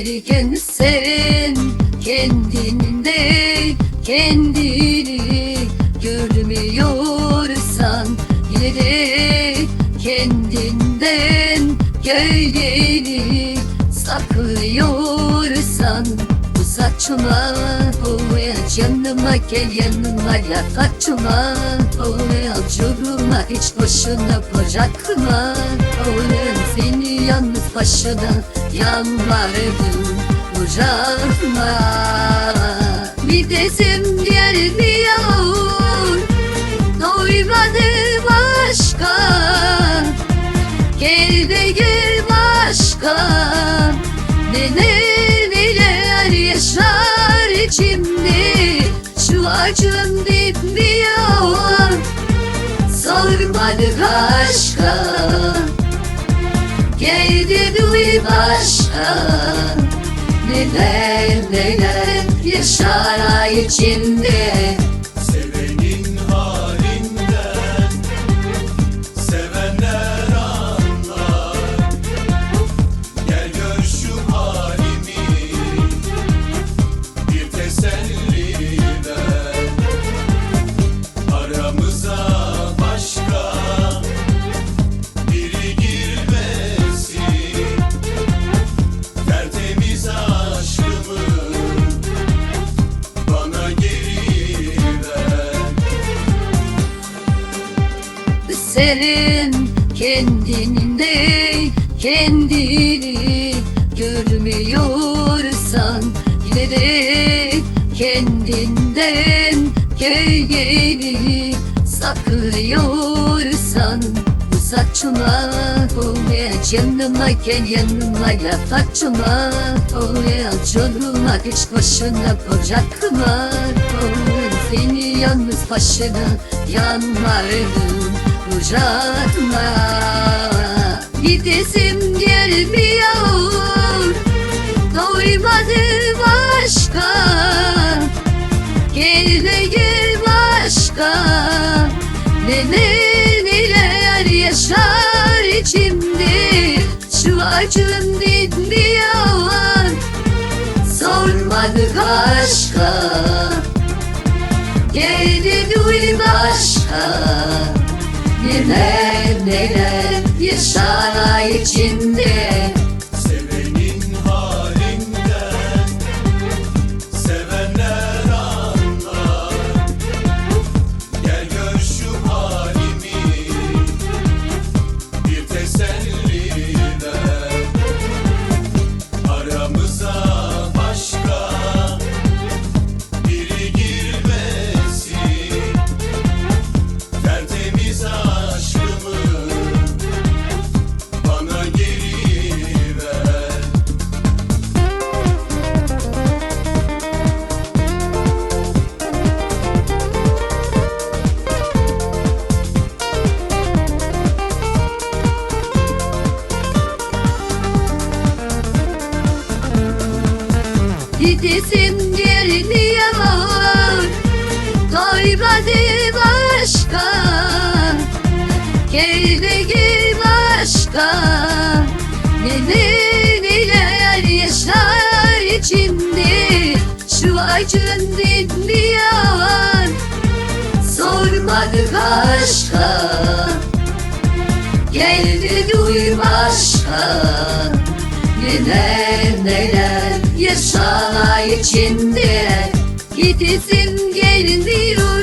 Severken seven kendinde kendini görmüyorsan yine kendinden gölgeni saklıyorsan uzatma yanıma gel yanıma yak açma Oyaç yorulma hiç boşuna bırakma. Oyaç seni yalnız başına yalvardım Bırakma Bir desim gelmiyor Doymadı başka. Gel de gel başka. Neler neler yaşar içimde Şu acım bitmiyor Sormadı başka. Gel de duy başka. Neler neler yaşar içimde Senin kendinde kendini görmüyorsan Yine de kendinden gölgeni saklıyorsan Uzatma olmayaç yanıma gel yanıma laf açma Olmayaç yorulma hiç boşuna bırakma Oğlum seni yalnız başına yanmardım Uzatma Gidesim gelmiyor. Doymadı başka Gel de gel başka. Neler neler yaşar içimde Şu acım dinmiyor. Sormadı başka Gel de duy başka Neler neler yaşar içinde Gidesim gelmiyor Doymadı başka. Gel de gel başka. Neler neler yaşar içimde Şu acın dinmiyor Sormadı başka. Gel de duy başka. Neler içinde Gitsin gelin diyor.